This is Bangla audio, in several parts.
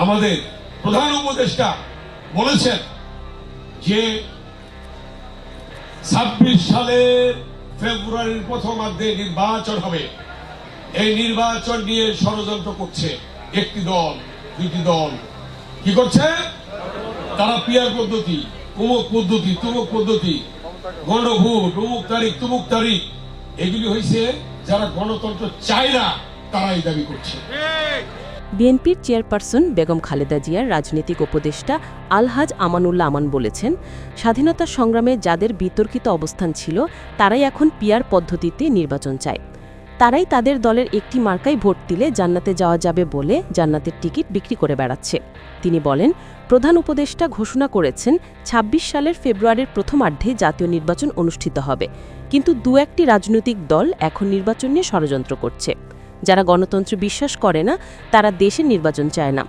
আমাদের প্রধান উপদেষ্টা বলেছেন যে ছাব্বিশ সালের ফেব্রুয়ারির প্রথমার্ধে নির্বাচন হবে। এই নির্বাচন নিয়ে ষড়যন্ত্র করছে একটি দল, দুইটি দল। কি করছে? তারা পিয়ার পদ্ধতি উমুক পদ্ধতি, তুমুক পদ্ধতি, গণভোট উমুক তারিখ, তুমুক তারিখ। এগুলি হয়েছে যারা গণতন্ত্র চায় না, তারাই দাবি করছে। বিএনপির চেয়ারপারসন বেগম খালেদা জিয়ার রাজনৈতিক উপদেষ্টা আলহাজ আমানুল্লাহ আমান বলেছেন, স্বাধীনতা সংগ্রামে যাদের বিতর্কিত অবস্থান ছিল, তারাই এখন পিয়ার পদ্ধতিতে নির্বাচন চায়। তারাই তাদের দলের একটি মার্কায় ভোট দিলে জান্নাতে যাওয়া যাবে বলে জান্নাতের টিকিট বিক্রি করে বেড়াচ্ছে। তিনি বলেন, প্রধান উপদেষ্টা ঘোষণা করেছেন ২৬ সালের ফেব্রুয়ারির প্রথমার্ধে জাতীয় নির্বাচন অনুষ্ঠিত হবে। কিন্তু দু একটি রাজনৈতিক দল এখন নির্বাচন নিয়ে ষড়যন্ত্র করছে। যারা গণতন্ত্রে বিশ্বাস করে না, তারা দেশের নির্বাচন চায় না।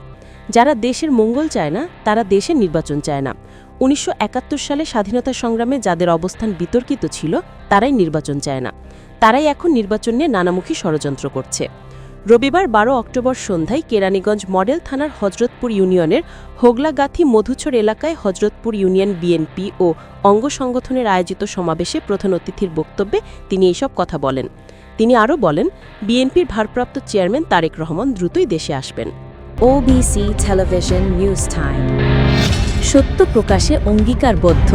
যারা দেশের মঙ্গল চায় না, তারা দেশের নির্বাচন চায় না। উনিশশো একাত্তর সালে স্বাধীনতা সংগ্রামে যাদের অবস্থান বিতর্কিত ছিল, তারাই নির্বাচন চায় না। তারাই এখন নির্বাচন নিয়ে নানামুখী ষড়যন্ত্র করছে। রবিবার বারো অক্টোবর সন্ধ্যায় কেরানীগঞ্জ মডেল থানার হজরতপুর ইউনিয়নের হোগলাগাথি মধুচর এলাকায় হজরতপুর ইউনিয়ন বিএনপি ও অঙ্গ সংগঠনের আয়োজিত সমাবেশে প্রধান অতিথির বক্তব্যে তিনি এইসব কথা বলেন। তিনি আরও বলেন, বিএনপির ভারপ্রাপ্ত চেয়ারম্যান তারেক রহমান দ্রুতই দেশে আসবেন। ওবিসি টেলিভিশন নিউজ টাইম সত্য প্রকাশে অঙ্গীকারবদ্ধ।